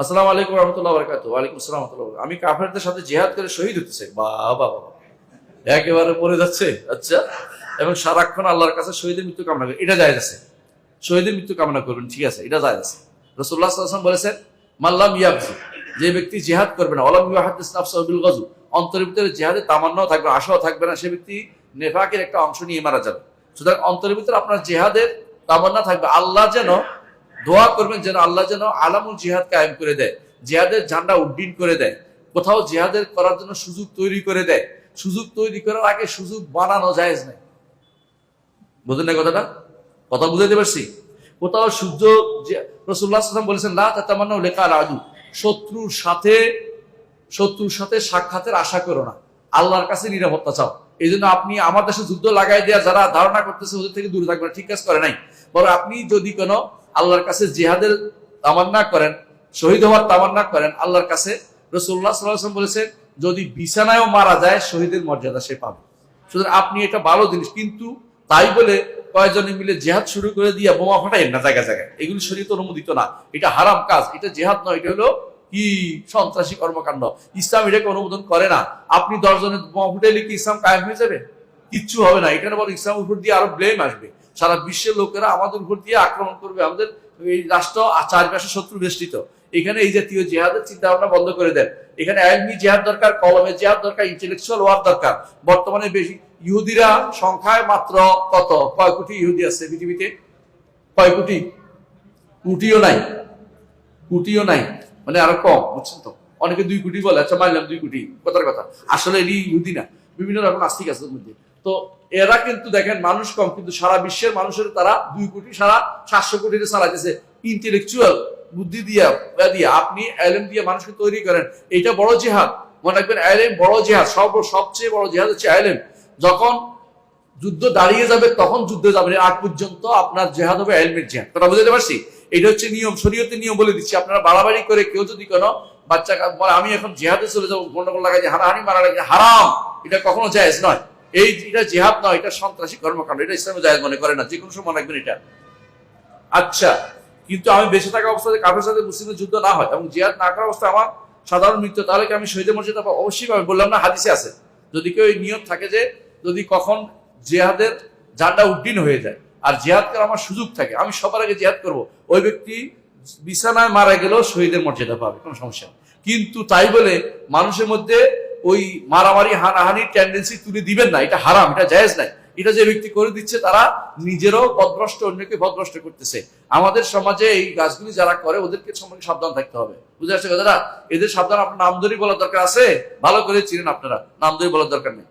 আসসালামু আলাইকুম রহমতুল্লাহ বরকাত ওয়ালাইকুম আসসালাম রহমতুল্লাহ আমি কাফেরদের সাথে জিহাদ করে শহীদ হতে চাই। বাবা একেবারে পড়ে যাচ্ছে। আচ্ছা এবং সারাক্ষণ আল্লাহর কাছে শহীদের মৃত্যু কামনা করে। এটা যায় আছে। শহীদের মৃত্যু কামনা করবেন, ঠিক আছে, এটা যায় আছে। রসুল্লাহ সাল্লাম বলেছেন মাল্লাম ইয়াবজু যে ব্যক্তি জেহাদ করবে না। অলাম ইয়াহাদিস নাফসাবিল গজু অন্তরের ভিতরে জিহাদের তামান্নাও থাকবে, আশাও থাকবে না। সে ব্যক্তি নেফাকের একটা অংশ নিয়ে মারা যাবে। সুতরাং অন্তরের ভিতরে আপনার জেহাদের তামান্না থাকবে। আল্লাহ যেন দোয়া করবেন যেন আল্লাহ যেন আলামুল জিহাদ কায়েম করে দেয়, জিহাদের ঝান্ডা উড্ডীন করে দেয়, কোথাও জিহাদের করার জন্য সুযোগ তৈরি করে দেয়। সুযোগ তৈরি করার আগে সুযোগ বানানো যায় নাই। বুঝলেন না কথাটা? কথা বুঝাইতে পারছি? কোথাও সূর্য রসুল্লাহ সাল্লাম বলেছেন, লা তাতামান্না লেখা রাজু শত্রুর সাথে শত্রুর সাথে সাক্ষাতের আশা করো না। আল্লাহর কাছে নিরাপত্তা চাও। এই জন্য আপনি আমার দেশে যুদ্ধ লাগাই দেওয়া যারা ধারণা করতেছে, ওদের থেকে দূরে থাকবেন ঠিক কাজ করে নাই। বরং আপনি যদি কোনো আল্লাহর কাছে জিহাদের তামান্না করেন, শহীদ হওয়ার তামান্না করেন, আল্লাহর কাছে রসুল্লাহ সাল্লাম বলেছেন, যদি বিছানায়ও মারা যায়, শহীদের মর্যাদা সে পাবে। সুতরাং আপনি এটা ভালো জিনিস, কিন্তু তাই বলে কয়েকজনে মিলে জেহাদ শুরু করে দিয়ে বোমা ফাটাই না, জায়গায় জায়গায়। এগুলি শরীর অনুমোদিত না। এটা হারাম কাজ। এটা জেহাদ নয়, এটা হলো কি? সন্ত্রাসী কর্মকাণ্ড। ইসলাম এটাকে অনুমোদন করে না। আপনি দশজনের বোমা ফুটাইলে কি ইসলাম কায়েম হয়ে যাবে? কিচ্ছু হবে না। এখানে বল ইসলাম উপর দিয়ে আরও ব্লেম আসবে। সারা বিশ্বের লোকেরা আমাদের উপর দিয়ে আক্রমণ করবে। আমাদের এই রাষ্ট্র চারপাশে শত্রু বেষ্টিত। এখানে এই জাতীয় জেহাদের চিন্তা ভাবনা বন্ধ করে দেন। এখানে আইনি জেহাদ দরকার কলমের জেহাদ দরকার ইন্টেলেকচুয়াল ওয়ার দরকার। বর্তমানে বেশি ইহুদিরা সংখ্যায় মাত্র কত? কয় কোটি ইহুদি আছে পৃথিবীতে? কয় কোটি? কোটিও নাই। কোটিও নাই। মানে আরও কম, বুঝছেন তো? অনেকে দুই কোটি বলে আচ্ছা মানলাম দুই কোটি। কথার কথা। আসলে এটি ইহুদি না। বিভিন্ন রকম নাস্তিক আছে তো এরা কিন্তু দেখেন মানুষ কম, কিন্তু সারা বিশ্বের মানুষের তারা দুই কোটি, সারা সাতশো কোটি চালাইতেছে ইন্টেলেকচুয়াল বুদ্ধি দিয়া দিয়া, আপনি এলএম দিয়ে মানুষকে তৈরি করেন এটা বড় জেহাদ। মনে রাখবেন এলএম বড় জেহাদ সব সবচেয়ে বড় জেহাদ হচ্ছে এলএম যখন যুদ্ধ দাঁড়িয়ে যাবে, তখন যুদ্ধ যাবে আগ পর্যন্ত আপনার জেহাদ হবে এলমের জেহাদ। কথা বুঝতে পারছি? এটা হচ্ছে নিয়ম, শরীয়তের নিয়ম বলে দিচ্ছি। আপনারা বাড়াবাড়ি করে কেউ যদি কোনো বাচ্চা আমি এখন জেহাদে চলে যাব গন্ডগোল লাগাই হারাহানি মারা লাগে, হারাম। এটা কখনো জায়েজ নয়। এই এটা জেহাদ নয় এটা সন্ত্রাসী কর্মকাণ্ড, এটা ইসলামে জায়েজ মনে করে না, যে কোনো সময় রাখবেন এটা আচ্ছা কিন্তু আমি বেঁচে থাকা অবস্থাতে কাফের সাথে মুসলিমের যুদ্ধ না হয় এবং জিহাদ না করা অবস্থায় আমার সাধারণ মৃত্যু, তাহলে কি আমি শহীদের মর্যাদা পাবো? অবশ্যই আমি বললাম না, হাদিসে আছে যদি কেউ নিয়ত থাকে যে যদি কখন জেহাদের জান্ডা উড্ডীন হয়ে যায়, আর জেহাদ করার আমার সুযোগ থাকে, আমি সবার আগে জেহাদ করব, ওই ব্যক্তি বিছানায় মারা গেলেও শহীদের মর্যাদা পাবে, কোনো সমস্যা। কিন্তু তাই বলে মানুষের মধ্যে ওই মারামারি, হানাহানির টেন্ডেন্সি তুলে দিবেন না। এটা হারাম, এটা জায়েজ নাই। এটা যে ব্যক্তি করে দিচ্ছে, তারা নিজেরও বদভ্রষ্ট, অন্যকে বদভ্রষ্ট করতেছে। আমাদের সমাজে এই গাছগুলি যারা করে, ওদেরকে সম্পর্কে সাবধান থাকতে হবে। বুঝে আসছে কথাটা? এদের সাবধান, আপনার নামদরি বলার দরকার আছে? ভালো করে চিনেন আপনারা। নামদরি বলার দরকার নেই।